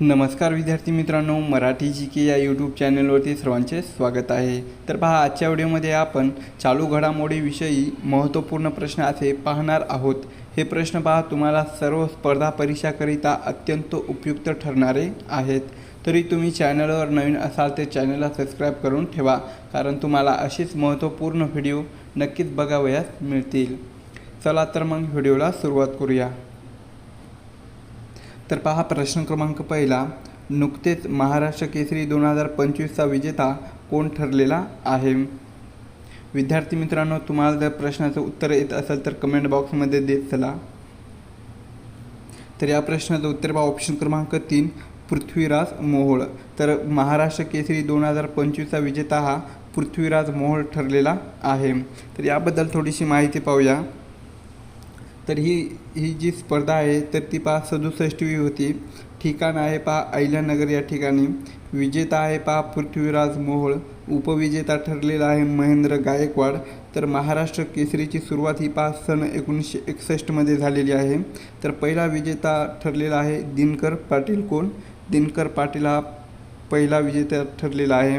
नमस्कार विद्यार्थी मित्रांनो मराठी जी के या यूट्यूब चॅनलवरती सर्वांचे स्वागत आहे. तर पहा आजच्या व्हिडिओमध्ये आपण चालू घडामोडीविषयी महत्त्वपूर्ण प्रश्न असे पाहणार आहोत. हे प्रश्न पहा तुम्हाला सर्व स्पर्धा परीक्षाकरिता अत्यंत उपयुक्त ठरणारे आहेत. तरी तुम्ही चॅनलवर नवीन असाल तर चॅनलला सबस्क्राईब करून ठेवा कारण तुम्हाला अशीच महत्त्वपूर्ण व्हिडिओ नक्कीच बघावयास मिळतील. चला तर मग व्हिडिओला सुरुवात करूया. तर पहा प्रश्न क्रमांक पहिला. नुकतेच महाराष्ट्र केसरी दोन हजार पंचवीसचा विजेता कोण ठरलेला आहे? विद्यार्थी मित्रांनो तुम्हाला जर प्रश्नाचं उत्तर येत असेल तर कमेंट बॉक्समध्ये देत चला. तर या प्रश्नाचं उत्तर पहा ऑप्शन क्रमांक तीन पृथ्वीराज मोहोळ. तर महाराष्ट्र केसरी दोन हजार पंचवीसचा विजेता हा पृथ्वीराज मोहोळ ठरलेला आहे. तर याबद्दल थोडीशी माहिती पाहूया. तर ही ही जी स्पर्धा आहे तर ती पहा सदुसष्टवी होती. ठिकाण आहे पहा अहिल्यानगर या ठिकाणी. विजेता आहे पहा पृथ्वीराज मोहोळ. उपविजेता ठरलेला आहे महेंद्र गायकवाड. तर महाराष्ट्र केसरीची सुरुवात ही पहा सन एकोणीसशे एकसष्टमध्ये झालेली आहे. तर पहिला विजेता ठरलेला आहे दिनकर पाटील. कोण? दिनकर पाटील हा पहिला विजेता ठरलेला आहे.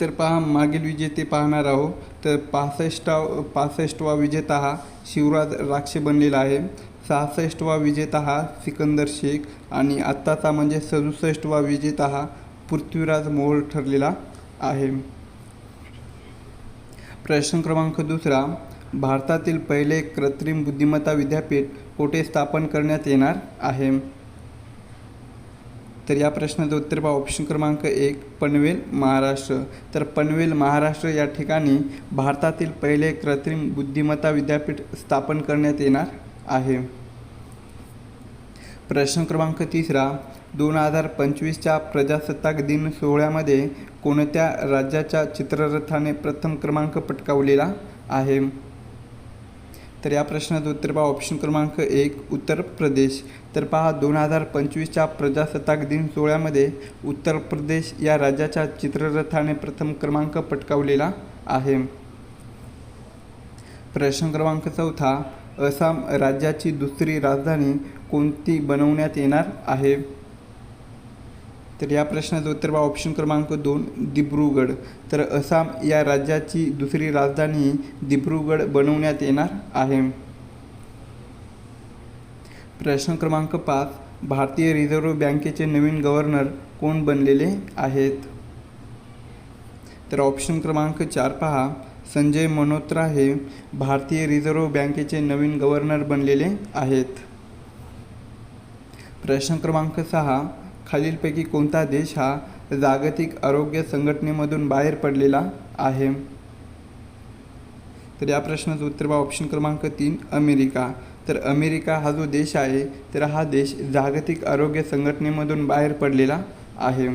तर पहा मागील विजेते पाहणार आहोत. तर पासष्टा पासष्टवा विजेता हा शिवराज राक्षे बनलेला आहे. सहासष्टवा विजेता हा सिकंदर शेख आणि आत्ताचा म्हणजे सदुसष्टवा विजेता हा पृथ्वीराज मोहोळ ठरलेला आहे. प्रश्न क्रमांक दुसरा भारतातील पहिले कृत्रिम बुद्धिमत्ता विद्यापीठ कोठे स्थापन करण्यात येणार आहे? तर या प्रश्नाचं उत्तर पहा. ऑप्शन क्रमांक एक पनवेल महाराष्ट्र. तर पनवेल महाराष्ट्र या ठिकाणी भारतातील पहिले कृत्रिम बुद्धिमत्ता विद्यापीठ स्थापन करण्यात येणार आहे. प्रश्न क्रमांक तिसरा दोन हजार पंचवीसच्या प्रजासत्ताक दिन सोहळ्यामध्ये कोणत्या राज्याच्या चित्ररथाने प्रथम क्रमांक पटकावलेला आहे? तर या प्रश्नाचं उत्तर पहा. ऑप्शन क्रमांक एक उत्तर प्रदेश. तर पहा दोन हजार पंचवीसच्या प्रजासत्ताक दिन सोहळ्यामध्ये उत्तर प्रदेश या राज्याच्या चित्ररथाने प्रथम क्रमांक पटकावलेला आहे. प्रश्न क्रमांक चौथा आसाम राज्याची दुसरी राजधानी कोणती बनवण्यात येणार आहे? तर या प्रश्नाचं उत्तर बा ऑप्शन क्रमांक दोन दिब्रुगड. तर आसाम या राज्याची दुसरी राजधानी दिब्रुगड बनवण्यात येणार आहे. प्रश्न क्रमांक पाच भारतीय रिझर्व्ह बँकेचे नवीन गव्हर्नर कोण बनलेले आहेत? तर ऑप्शन क्रमांक चार पहा. संजय मल्होत्रा हे भारतीय रिझर्व्ह बँकेचे नवीन गव्हर्नर बनलेले आहेत. प्रश्न क्रमांक सहा खालीलपैकी कोणता देश हा जागतिक आरोग्य संघटनेमधून बाहेर पडलेला आहे? तर या प्रश्नाचं उत्तर बा ऑप्शन क्रमांक तीन अमेरिका. तर अमेरिका हा जो देश आहे तर हा देश जागतिक आरोग्य संघटनेमधून बाहेर पडलेला आहे.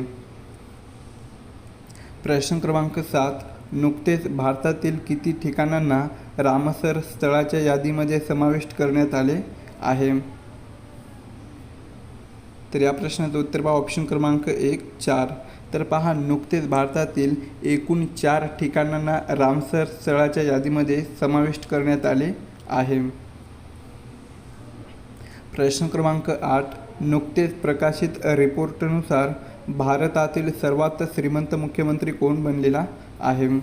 प्रश्न क्रमांक सात नुकतेच भारतातील किती ठिकाणांना रामसर स्थळाच्या यादीमध्ये समाविष्ट करण्यात आले आहे? तर या प्रश्नाचं उत्तर पहा. ऑप्शन क्रमांक एक चार. तर पहा नुकतेच भारतातील एकूण चार ठिकाणांना रामसर स्थळाच्या यादीमध्ये समाविष्ट करण्यात आले आहे. प्रश्न क्रमांक आठ. नुकतेच प्रकाशित रिपोर्टनुसार भारतातील सर्वात श्रीमंत मुख्यमंत्री कोण बनलेला आहे?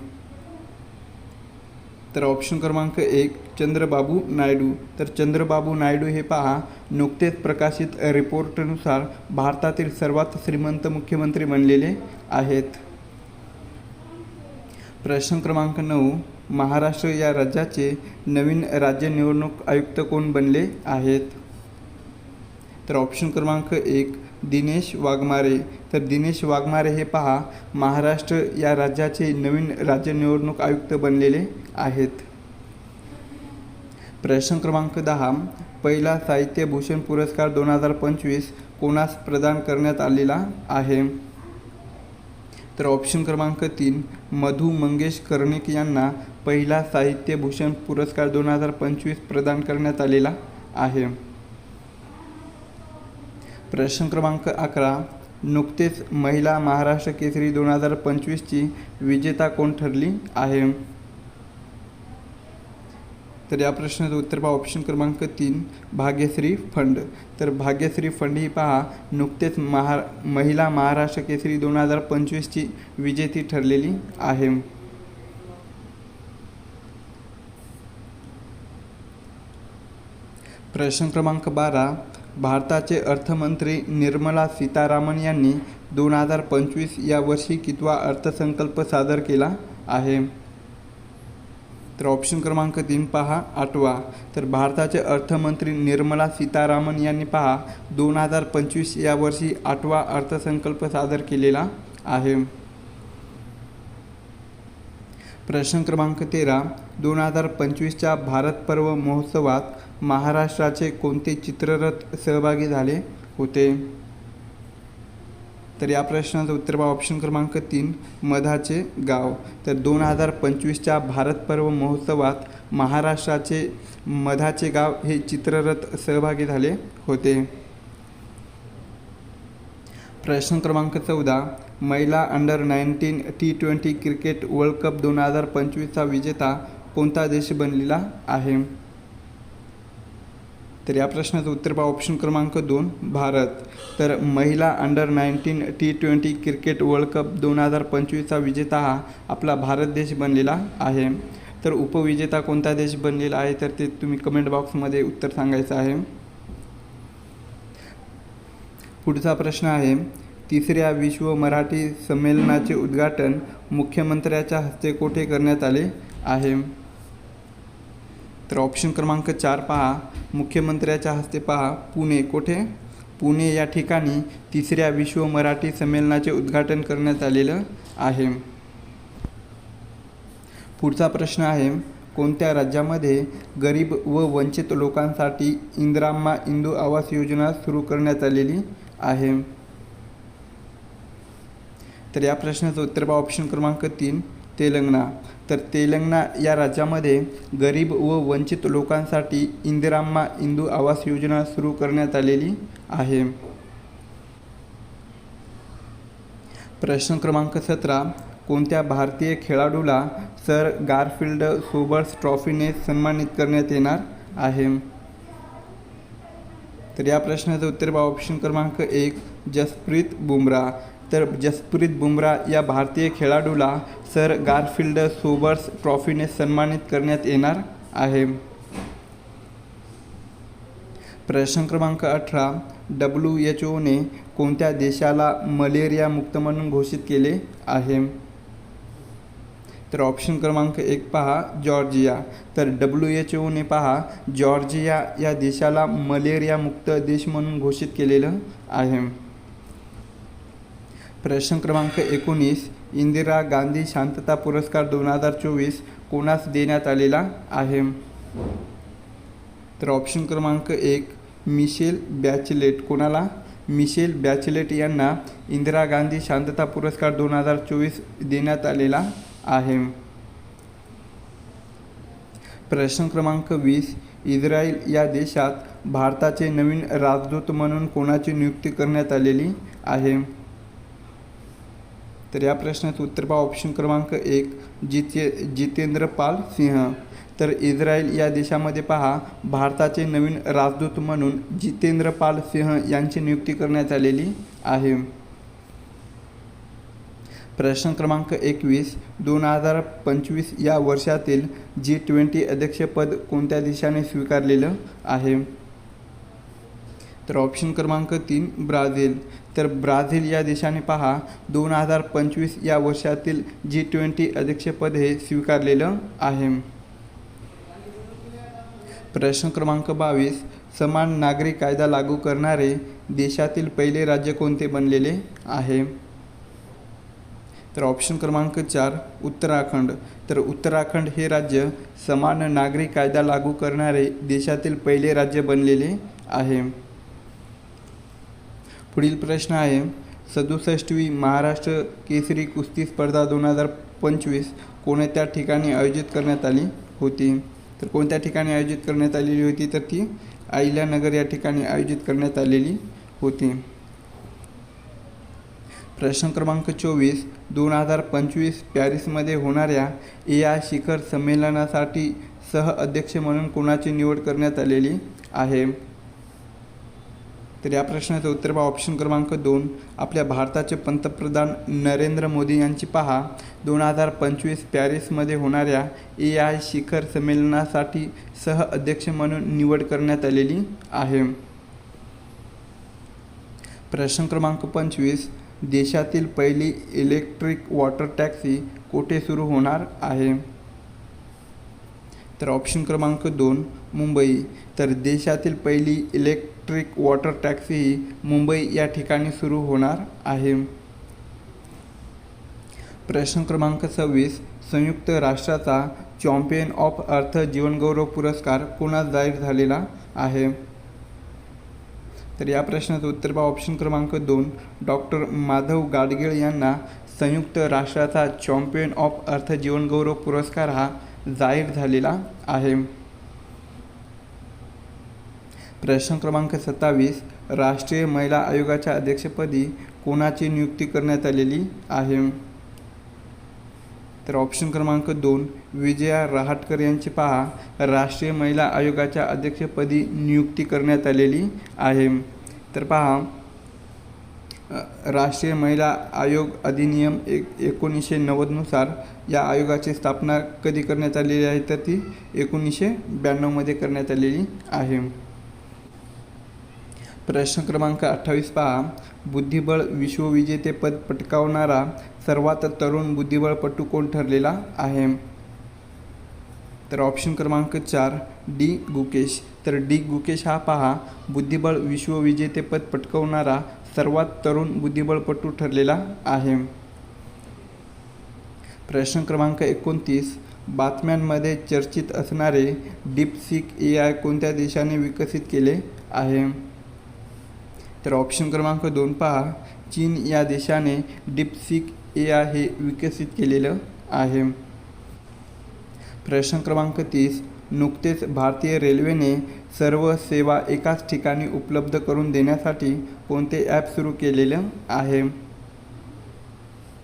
तर ऑप्शन क्रमांक एक चंद्रबाबू नायडू. तर चंद्रबाबू नायडू हे पहा नुकतेच प्रकाशित रिपोर्टनुसार भारतातील सर्वात श्रीमंत मुख्यमंत्री बनलेले आहेत. प्रश्न क्रमांक नऊ महाराष्ट्र या राज्याचे नवीन राज्य निवडणूक आयुक्त कोण बनले आहेत? तर ऑप्शन क्रमांक एक दिनेश वाघमारे. तर दिनेश वाघमारे हे पहा महाराष्ट्र या राज्याचे नवीन राज्य निवडणूक आयुक्त बनलेले आहेत. प्रश्न क्रमांक दहा पहिला साहित्यभूषण पुरस्कार दोन हजार पंचवीस कोणास प्रदान करण्यात आलेला आहे? तर ऑप्शन क्रमांक तीन मधु मंगेश कर्णिक यांना पहिला साहित्यभूषण पुरस्कार दोन हजार पंचवीस प्रदान करण्यात आलेला आहे. प्रश्न क्रमांक अकरा नुकतेच महिला महाराष्ट्र केसरी दोन हजार पंचवीसची विजेता कोण ठरली आहे? तर या प्रश्नाचं उत्तर पहा. ऑप्शन क्रमांक तीन भाग्यश्री फंड. तर भाग्यश्री फंड ही पहा नुकतेच महा महिला महाराष्ट्र केसरी दोन हजार पंचवीसची विजेती ठरलेली आहे. प्रश्न क्रमांक बारा भारताचे अर्थमंत्री निर्मला सीतारामन यांनी दोन हजार पंचवीस या वर्षी कितवा अर्थसंकल्प सादर केला आहे? तर ऑप्शन क्रमांक तीन पहा आठवा. तर भारताचे अर्थमंत्री निर्मला सीतारामन यांनी पहा दोन हजार पंचवीस या वर्षी आठवा अर्थसंकल्प सादर केलेला आहे. प्रश्न क्रमांक तेरा. दोन हजार पंचवीसच्या भारत पर्व महोत्सवात महाराष्ट्राचे कोणते चित्ररथ सहभागी झाले होते? तर या प्रश्नाचं उत्तर बा ऑप्शन क्रमांक तीन मधाचे गाव. तर दोन हजार पंचवीसच्या भारत पर्व महोत्सवात महाराष्ट्राचे मधाचे गाव हे चित्ररथ सहभागी झाले होते. प्रश्न क्रमांक चौदा महिला under nineteen T twenty cricket world cup दोन हजार पंचवीसचा विजेता कोणता देश बनलेला आहे? तर या प्रश्नाचं उत्तर पहा. ऑप्शन क्रमांक दोन भारत. तर महिला under nineteen T twenty cricket world cup दोन हजार पंचवीसचा विजेता हा आपला भारत देश बनलेला आहे. तर उपविजेता कोणता देश बनलेला आहे? तर ते तुम्ही कमेंट बॉक्समध्ये उत्तर सांगायचं आहे. पुढचा प्रश्न आहे. तिसऱ्या विश्व मराठी संमेलनाचे उद्घाटन मुख्यमंत्र्याच्या हस्ते कोठे करण्यात आले आहे? तर ऑप्शन क्रमांक चार पहा. मुख्यमंत्र्याच्या हस्ते पहा. पुणे कोठे? पुणे या ठिकाणी तिसऱ्या विश्व मराठी संमेलनाचे उद्घाटन करण्यात आलेलं आहे. पुढचा प्रश्न आहे कोणत्या राज्यामध्ये गरीब व वंचित लोकांसाठी इंदिराम्मा इंदू आवास योजना सुरू करण्यात आलेली आहे? तर या प्रश्नाचं उत्तर पहा. ऑप्शन क्रमांक तीन. तेलंगणा. तर तेलंगणा या राज्यामध्ये गरीब व वंचित लोकांसाठी इंदिराम्मा इंदू आवास योजना सुरू करण्यात आलेली आहे. प्रश्न क्रमांक सतरा. कोणत्या भारतीय खेळाडूला सर गारफिल्ड सोबर्स ट्रॉफीने सन्मानित करण्यात येणार आहे? तर या प्रश्नाचं उत्तर पहा ऑप्शन क्रमांक एक जसप्रीत बुमराह. तर जसप्रीत बुमराह या भारतीय खेळाडूला सर गारफिल्ड सोबर्स ट्रॉफीने सन्मानित करण्यात येणार आहे. प्रश्न क्रमांक अठरा डब्ल्यू एच ओने कोणत्या देशाला मलेरिया मुक्त म्हणून घोषित केले आहे? तर ऑप्शन क्रमांक एक पहा जॉर्जिया. तर डब्ल्यू एच ओने पहा जॉर्जिया या देशाला मलेरिया मुक्त देश म्हणून घोषित केलेलं आहे. प्रश्न क्रमांक एकोणीस इंदिरा गांधी शांतता पुरस्कार दोन हजार चोवीस कोणास देण्यात आलेला आहे? तर ऑप्शन क्रमांक एक मिशेल बॅचलेट. कोणाला? मिशेल बॅचलेट यांना इंदिरा गांधी शांतता पुरस्कार दोन हजार चोवीस देण्यात आलेला आहे. प्रश्न क्रमांक वीस इस्रायल या देशात भारताचे नवीन राजदूत म्हणून कोणाची नियुक्ती करण्यात आलेली आहे? तर या प्रश्नाचं उत्तर पहा. ऑप्शन क्रमांक एक जिते जितेंद्र पाल सिंह. तर इस्रायल या देशामध्ये पहा भारताचे नवीन राजदूत म्हणून जितेंद्र पाल सिंह यांची नियुक्ती करण्यात आलेली आहे. प्रश्न क्रमांक एकवीस दोन हजार पंचवीस या वर्षातील जी ट्वेंटी अध्यक्षपद कोणत्या देशाने स्वीकारलेलं आहे? तर ऑप्शन क्रमांक तीन ब्राझील. तर ब्राझील या देशाने पहा दोन हजार पंचवीस या वर्षातील जी ट्वेंटी अध्यक्षपद हे स्वीकारलेलं आहे. प्रश्न क्रमांक बावीस समान नागरी कायदा लागू करणारे देशातील पहिले राज्य कोणते बनलेले आहे? तर ऑप्शन क्रमांक चार उत्तराखंड. तर उत्तराखंड हे राज्य समान नागरी कायदा लागू करणारे देशातील पहिले राज्य बनलेले आहे. पुढील प्रश्न आहे. सदुसष्टवी महाराष्ट्र केसरी कुस्ती स्पर्धा दोन हजार पंचवीस कोणत्या ठिकाणी आयोजित करण्यात आली होती? तर कोणत्या ठिकाणी आयोजित करण्यात आलेली होती? तर ती अहिल्यानगर या ठिकाणी आयोजित करण्यात आलेली होती. प्रश्न क्रमांक चोवीस. दोन हजार पंचवीस पॅरिसमध्ये होणाऱ्या ए आय शिखर संमेलनासाठी सह अध्यक्ष म्हणून कोणाची निवड करण्यात आलेली आहे? तर या प्रश्नाचं उत्तर पहा. ऑप्शन क्रमांक दोन. आपल्या भारताचे पंतप्रधान नरेंद्र मोदी यांची पहा. दोन हजार पंचवीस पॅरिसमध्ये होणाऱ्या ए आय शिखर संमेलनासाठी सह अध्यक्ष म्हणून निवड करण्यात आलेली आहे. प्रश्न क्रमांक पंचवीस. देशातील पहिली इलेक्ट्रिक वॉटर टॅक्सी कोठे सुरू होणार आहे? तर ऑप्शन क्रमांक दोन मुंबई. तर देशातील पहिली इलेक्ट इलेक्ट्रिक वॉटर टॅक्सी ही मुंबई या ठिकाणी सुरू होणार आहे. प्रश्न क्रमांक सव्वीस संयुक्त राष्ट्राचा चॉम्पियन ऑफ अर्थ जीवनगौरव पुरस्कार पुन्हा जाहीर झालेला आहे? तर या प्रश्नाचं उत्तर पहा. ऑप्शन क्रमांक दोन डॉक्टर माधव गाडगीळ यांना संयुक्त राष्ट्राचा चॉम्पियन ऑफ अर्थ जीवनगौरव पुरस्कार हा जाहीर झालेला आहे. प्रश्न क्रमांक सत्तावीस राष्ट्रीय महिला आयोगाच्या अध्यक्षपदी कोणाची नियुक्ती करण्यात आलेली आहे? तर ऑप्शन क्रमांक दोन विजया रहाटकर यांची पहा. राष्ट्रीय महिला आयोगाच्या अध्यक्षपदी नियुक्ती करण्यात आलेली आहे. तर पहा. राष्ट्रीय महिला आयोग अधिनियम एक एकोणीसशे नव्वदनुसार या आयोगाची स्थापना कधी करण्यात आलेली आहे? तर ती एकोणीसशे ब्याण्णवमध्ये करण्यात आलेली आहे. प्रश्न क्रमांक अठ्ठावीस पहा. बुद्धिबळ विश्वविजेतेपद पटकावणारा सर्वात तरुण बुद्धिबळपटू कोण ठरलेला आहे? तर ऑप्शन क्रमांक चार डी. गुकेश. तर डी. गुकेश हा पहा बुद्धिबळ विश्वविजेतेपद पटकावणारा सर्वात तरुण बुद्धिबळपटू ठरलेला आहे. प्रश्न क्रमांक एकोणतीस बातम्यांमध्ये चर्चित असणारे डीप सिक ए आय कोणत्या देशाने विकसित केले आहे? तर ऑप्शन क्रमांक दोन पहा. चीन या देशाने डिपसिक ए आय हे विकसित केलेलं आहे. प्रश्न क्रमांक तीस. नुकतेच भारतीय रेल्वेने सर्व सेवा एकाच ठिकाणी उपलब्ध करून देण्यासाठी कोणते ॲप सुरू केलेलं आहे?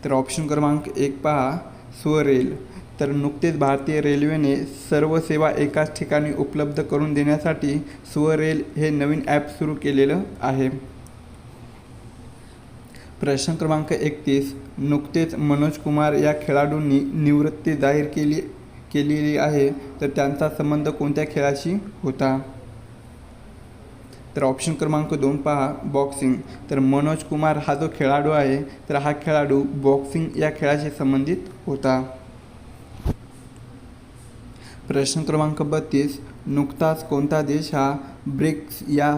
तर ऑप्शन क्रमांक एक पहा. स्वरेल. तर नुकतेच भारतीय रेल्वेने सर्व सेवा एकाच ठिकाणी उपलब्ध करून देण्यासाठी स्वरेल हे नवीन ॲप सुरू केलेलं आहे. प्रश्न क्रमांक एकतीस. नुकतेच मनोज कुमार या खेळाडूंनी निवृत्ती जाहीर केली केलेली आहे. तर त्यांचा संबंध कोणत्या खेळाशी होता? तर ऑप्शन क्रमांक दोन पहा बॉक्सिंग तर मनोज कुमार हा जो खेळाडू आहे तर हा खेळाडू बॉक्सिंग या खेळाशी संबंधित होता. प्रश्न क्रमांक बत्तीस नुकताच कोणता देश हा ब्रिक्स या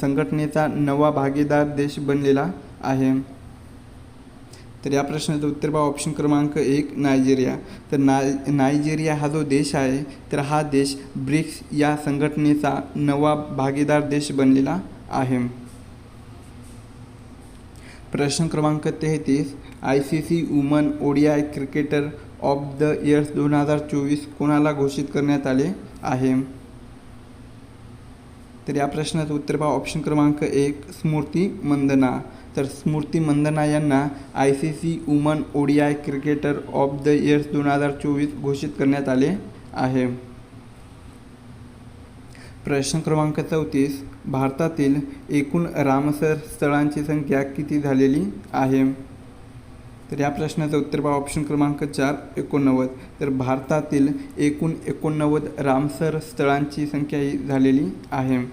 संघटनेचा नवा भागीदार देश बनलेला आहे? तर या प्रश्नाचं उत्तर पहा ऑप्शन क्रमांक एक नायजेरिया. तर नाय नायजेरिया हा जो देश आहे तर हा देश ब्रिक्स या संघटनेचा नवा भागीदार देश बनलेला आहे. प्रश्न क्रमांक तेहतीस I C C woman ODI cricketer of the years दोन हजार चोवीस कोणाला घोषित करण्यात आले आहे? तर या प्रश्नाचं उत्तर पहा. ऑप्शन क्रमांक एक स्मृती मंदना. तर स्मृती मंदना यांना I C C woman ODI cricketer of the years दोन हजार चोवीस घोषित करण्यात आले आहे. प्रश्न क्रमांक चौतीस भारतातील एकूण रामसर स्थळांची संख्या किती झालेली आहे? तर या प्रश्नाचं उत्तर पहा. ऑप्शन क्रमांक चार एकोणनव्वद. तर भारतातील एकूण एकोणनव्वद रामसर स्थळांची संख्या ही झालेली आहे.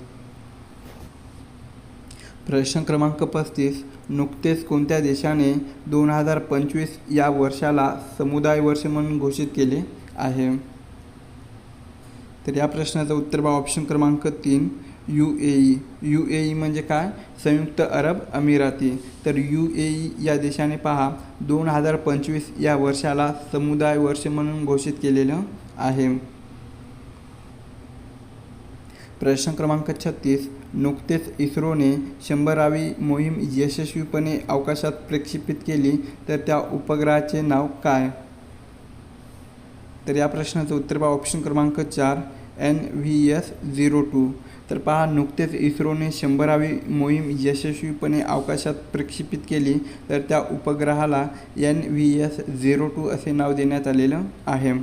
प्रश्न क्रमांक पस्तीस. नुकतेच कोणत्या देशाने दोन हजार पंचवीस या वर्षाला समुदाय वर्ष म्हणून घोषित केले आहे? तर या प्रश्नाचं उत्तर पहा. ऑप्शन क्रमांक तीन U A E. U A E म्हणजे काय? संयुक्त अरब अमिराती. तर यू ए ई या देशाने पहा दोन हजार पंचवीस या वर्षाला समुदाय वर्ष म्हणून घोषित केलेलं आहे. प्रश्न क्रमांक छत्तीस. नुकतेच इस्रोने शंभरावी मोहीम यशस्वीपणे अवकाशात प्रक्षेपित केली तर त्या उपग्रहाचे नाव काय? तर या प्रश्नाचं उत्तर पहा ऑप्शन क्रमांक चार N V S zero two तर पहा नुकतेच इस्रोने शंभरावी मोहीम यशस्वीपणे अवकाशात प्रक्षेपित केली तर त्या उपग्रहाला N V S zero two असे नाव देण्यात आलेलं आहे.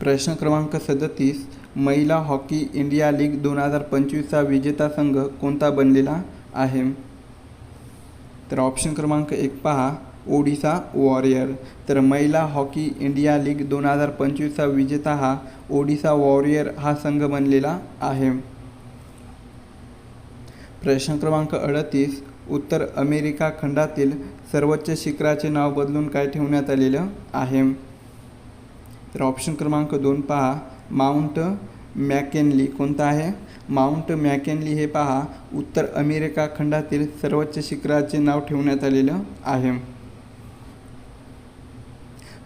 प्रश्न क्रमांक सदतीस महिला हॉकी इंडिया लीग दोन हजार पंचवीसचा विजेता संघ कोणता बनलेला आहे? तर ऑप्शन क्रमांक एक पहा ओडिसा वॉरियर तर महिला हॉकी इंडिया लीग दोन हजार पंचवीसचा विजेता हा ओडिसा वॉरियर हा संघ बनलेला आहे. प्रश्न क्रमांक अडतीस उत्तर अमेरिका खंडातील सर्वोच्च शिखराचे नाव बदलून काय ठेवण्यात आलेलं आहे? तर ऑप्शन क्रमांक दोन पहा. माउंट मॅकेनली कोणता आहे? माउंट मॅकेनली हे पहा. उत्तर अमेरिका खंडातील सर्वोच्च शिखराचे नाव ठेवण्यात आलेलं आहे.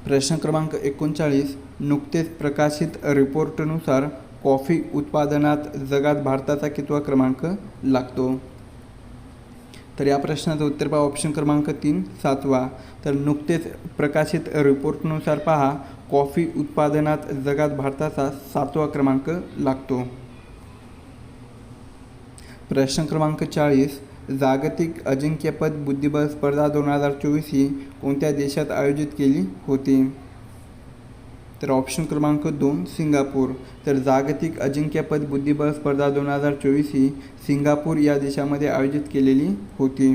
प्रश्न क्रमांक एकोणचाळीस नुकतेच प्रकाशित रिपोर्टनुसार कॉफी उत्पादनात जगात भारताचा कितवा क्रमांक लागतो? तर या प्रश्नाचं उत्तर पहा. ऑप्शन क्रमांक तीन सातवा. तर नुकतेच प्रकाशित रिपोर्टनुसार पहा कॉफी उत्पादनात जगात भारताचा सातवा क्रमांक लागतो. प्रश्न क्रमांक चाळीस जागतिक अजिंक्यपद बुद्धिबळ स्पर्धा दोन हजार चोवीस ही कोणत्या देशात आयोजित केली होती? तर ऑप्शन क्रमांक दोन सिंगापूर. तर जागतिक अजिंक्यपद बुद्धिबळ स्पर्धा दोन हजार चोवीस ही सिंगापूर या देशामध्ये आयोजित केलेली होती.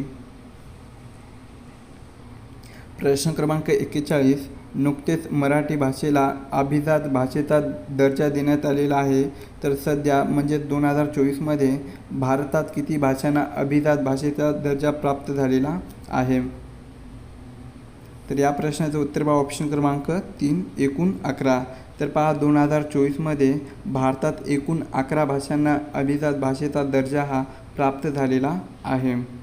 प्रश्न क्रमांक एक्केचाळीस. नुकतेच मराठी भाषेला अभिजात भाषेचा दर्जा देण्यात आलेला आहे. तर सध्या म्हणजे दोन हजार चोवीसमध्ये भारतात किती भाषांना अभिजात भाषेचा दर्जा प्राप्त झालेला आहे? तर या प्रश्नाचं उत्तर पहा. ऑप्शन क्रमांक तीन एकूण अकरा. तर पहा दोन हजार चोवीसमध्ये भारतात एकूण अकरा भाषांना अभिजात भाषेचा दर्जा हा प्राप्त झालेला आहे.